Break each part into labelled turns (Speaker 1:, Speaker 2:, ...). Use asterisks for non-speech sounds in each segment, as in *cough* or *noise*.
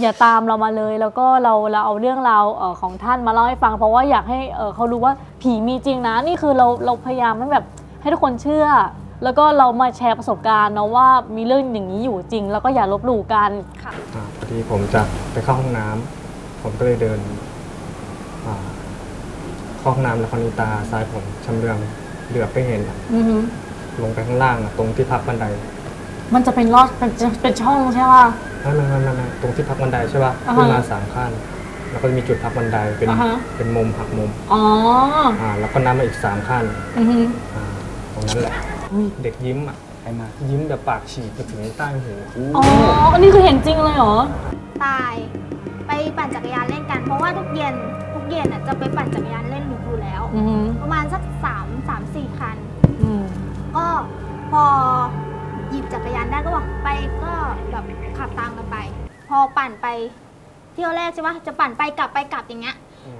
Speaker 1: อย่าตามเรามาเลย แล้วก็เราเราเอาเรื่องราวเอ่อของท่านมาเล่าให้ฟัง เพราะว่าอยากให้เอ่อเขารู้ว่าผีมีจริงนะนี่คือเราเราพยายามให้แบบให้ทุกคนเชื่อ แล้วก็เรามาแชร์ประสบการณ์เนาะว่ามีเรื่องอย่างนี้อยู่จริง แล้วก็อย่าลบหลู่กัน
Speaker 2: ค่ะ
Speaker 3: อ่าพอดีผมจะไปเข้าห้องน้ำผมก็เลยเดินอ่าเข้าห้องน้ำแล้วคราวนี้ตาซ้ายผมชำเลืองเหลือบไปเห็น
Speaker 1: อือฮึ
Speaker 3: ลงไปข้างล่างอะตรงที่พักบันได
Speaker 1: มันจะเป็นรอดเป็นเป็นช่องใช่ป่ะ
Speaker 3: ไม่ไม่ไม่ไม่ไม่ตรงที่พักบันไดใช่ป่ะ
Speaker 1: อ่าฮะ
Speaker 3: ขึ้นมาสามขั้นแล้วก็จะมีจุดพักบันไดเป็น
Speaker 1: อ่าฮะ
Speaker 3: เป็นมุมหักมุม
Speaker 1: อ๋อ
Speaker 3: อ่าแล้วก็น้ำมาอีกสามขั้น
Speaker 1: อือฮึ
Speaker 3: อ่าตรงนั้นแหละ
Speaker 1: อุ๊ย
Speaker 3: เด็กยิ้มอะไอ้มายิ้มแบบปากฉีกไปถึงใต้หู
Speaker 1: อ๋ออันนี้คือเห็นจริงเลยเหรอ
Speaker 2: ตายไปปั่นจักรยานเล่นกัน เพราะว่าทุกเย็นทุกเย็นอะจะไปปั่นจักรยานเล่นอยู่แล้ว
Speaker 1: อือฮึ
Speaker 2: ประมาณสักสามสามสี่คัน
Speaker 1: อืม
Speaker 2: ก็พอ หยิบจักรยานได้ก็บอกไปก็แบบขับตามกันไป พอปั่นไปเที่ยวแรกใช่ปะจะปั่นไปกลับไปกลับอย่างเงี้ย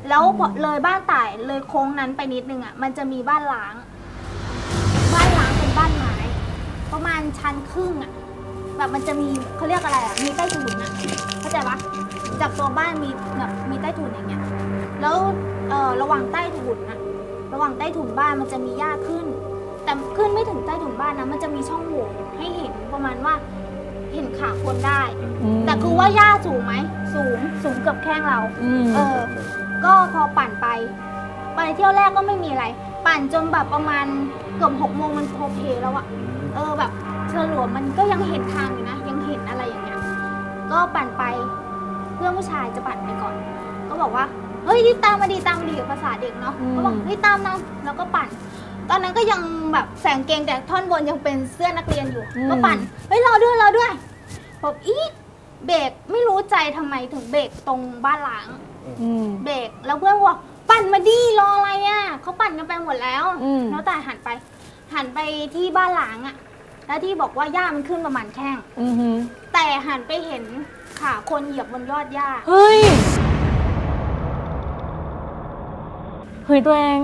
Speaker 2: แล้วพอเลยบ้านต่ายเลยโค้งนั้นไปนิดนึงอะมันจะมีบ้านล้าง บ้านล้างเป็นบ้านไม้ประมาณชั้นครึ่งอะแบบมันจะมีเขาเรียกอะไรอะ มีใต้ถุนอะเข้าใจปะจากตัวบ้านมีแบบมีใต้ถุนอย่างเงี้ย แล้วเอ่อระหว่างใต้ถุนอะระหว่างใต้ถุนบ้านมันจะมีหญ้าขึ้น แต่ขึ้นไม่ถึงใต้ถุนบ้านนะมันจะมีช่องโหว่ให้เห็นประมาณว่า เห็นขาคนได้ แต่คือว่าหญ้าสูงไหมสูงสูงเกือบแข้งเรา
Speaker 1: อืม
Speaker 2: เออ ก็พอปั่นไป ไปเที่ยวแรกก็ไม่มีอะไร ปั่นจนแบบประมาณเกือบหกโมงมันโอเคแล้วอะเออแบบเชอหลวมมันก็ยังเห็นทางอยู่นะ ยังเห็นอะไรอย่างเงี้ยก็ปั่นไปเพื่อนผู้ชายจะปั่นไปก่อน ก็บอกว่าเฮ้ยรีบตามมาดีตามมาดีกับภาษาเด็กเนาะ
Speaker 1: อืม
Speaker 2: ก็บอกเฮ้ยตามนะแล้วก็ปั่น ตอนนั้นก็ยังแบบแสงเกงแต่ท่อนบนยังเป็นเสื้อนักเรียนอยู่ก็ปั่นเฮ้ยรอด้วยรอด้วยบอกอีเบรกไม่รู้ใจทำไมถึงเบรกตรงบ้านหลัง
Speaker 1: อืม
Speaker 2: เบรกแล้วเพื่อนบอกปั่นมาดีรออะไรอะเขาปั่นกันไปหมดแล้ว
Speaker 1: อืม
Speaker 2: แล้วแต่หันไป หันไปที่บ้านหลังอะ แล้วที่บอกว่าหญ้ามันขึ้นประมาณแข้ง
Speaker 1: อือฮึ
Speaker 2: แต่หันไปเห็นขาคนเหยียบบนยอดหญ้า
Speaker 1: เฮ้ยเฮ้ยตัวเอง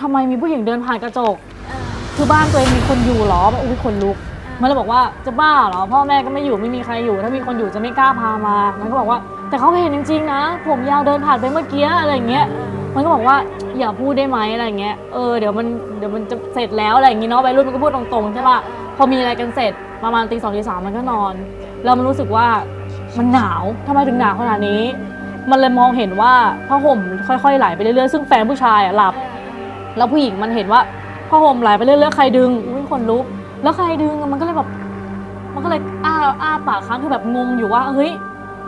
Speaker 1: ทำไมมีผู้หญิงเดินผ่านกระจก
Speaker 2: เออ
Speaker 1: คือบ้านตัวเองมีคนอยู่เหรอแบบอุ้ยคนลุก มันเลยบอกว่าจะบ้าเหรอพ่อแม่ก็ไม่อยู่ไม่มีใครอยู่ ถ้ามีคนอยู่จะไม่กล้าพามา มันก็บอกว่า แต่เขาเห็นจริงๆนะ ผมยาวเดินผ่านไปเมื่อกี้อะไรอย่างเงี้ย มันก็บอกว่าอย่าพูดได้ไหมอะไรอย่างเงี้ย เออเดี๋ยวมันเดี๋ยวมันจะเสร็จแล้วอะไรอย่างงี้เนาะวัยรุ่นมันก็พูดตรงๆใช่ป่ะ พอมีอะไรกันเสร็จประมาณตีสองตีสามมันก็นอนแล้วมันรู้สึกว่ามันหนาวทำไมถึงหนาวขนาดนี้ มันเลยมองเห็นว่าผ้าห่มค่อยๆไหลไปเรื่อยๆซึ่งแฟนผู้ชายอะหลับ แล้วผู้หญิงมันเห็นว่าผ้าห่มไหลไปเรื่อยๆใครดึงอุ้ยคนลุก แล้วใครดึงอะมันก็เลยแบบมันก็เลยอ้าอ้าปากค้างคือแบบงงอยู่ว่าเฮ้ย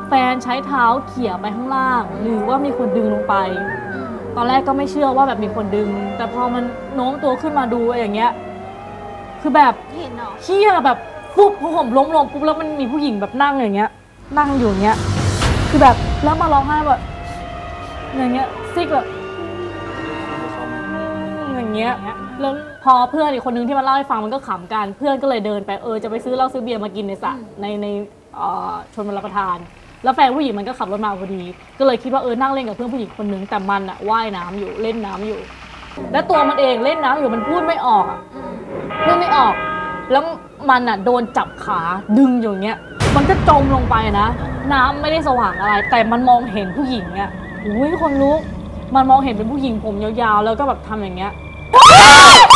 Speaker 1: แฟนใช้เท้าเขี่ยไปข้างล่าง หรือว่ามีคนดึงลงไป
Speaker 2: อืม
Speaker 1: ตอนแรกก็ไม่เชื่อว่าแบบมีคนดึง แต่พอมันโน้มตัวขึ้นมาดูอย่างเงี้ย คือแบบ
Speaker 2: เห็นเหรอ
Speaker 1: เฮียแบบปุ๊บพอผมล้มลงปุ๊บแล้วมันมีผู้หญิงแบบนั่งอย่างเงี้ย นั่งอยู่อย่างเงี้ย คือแบบแล้วมาร้องไห้แบบอย่างเงี้ยซิกแบบอย่าง เงี้ยแล้วพอเพื่อนอีกคนนึงที่มาเล่าให้ฟังมันก็ขำกัน เพื่อนก็เลยเดินไปเออจะไปซื้อเหล้าซื้อเบียร์มากินในสระในในเอ่อชนบรประทาน แล้วแฟนผู้หญิงมันก็ขับรถมาพอดี ก็เลยคิดว่าเออนั่งเล่นกับเพื่อนผู้หญิงคนนึงแต่มันอะว่ายน้ำอยู่เล่นน้ำอยู่ แล้วตัวมันเองเล่นน้ำอยู่มันพูดไม่ออกอะ
Speaker 2: อืม
Speaker 1: พูดไม่ออก แล้วมันอะโดนจับขาดึงอยู่อย่างเงี้ย มันก็จมลงไปนะ น้ำไม่ได้สว่างอะไร แต่มันมองเห็นผู้หญิงอะอุ้ยคนลุก มันมองเห็นเป็นผู้หญิงผมยาวๆ แล้วก็แบบทำอย่างเงี้ย Ah! *laughs* *laughs*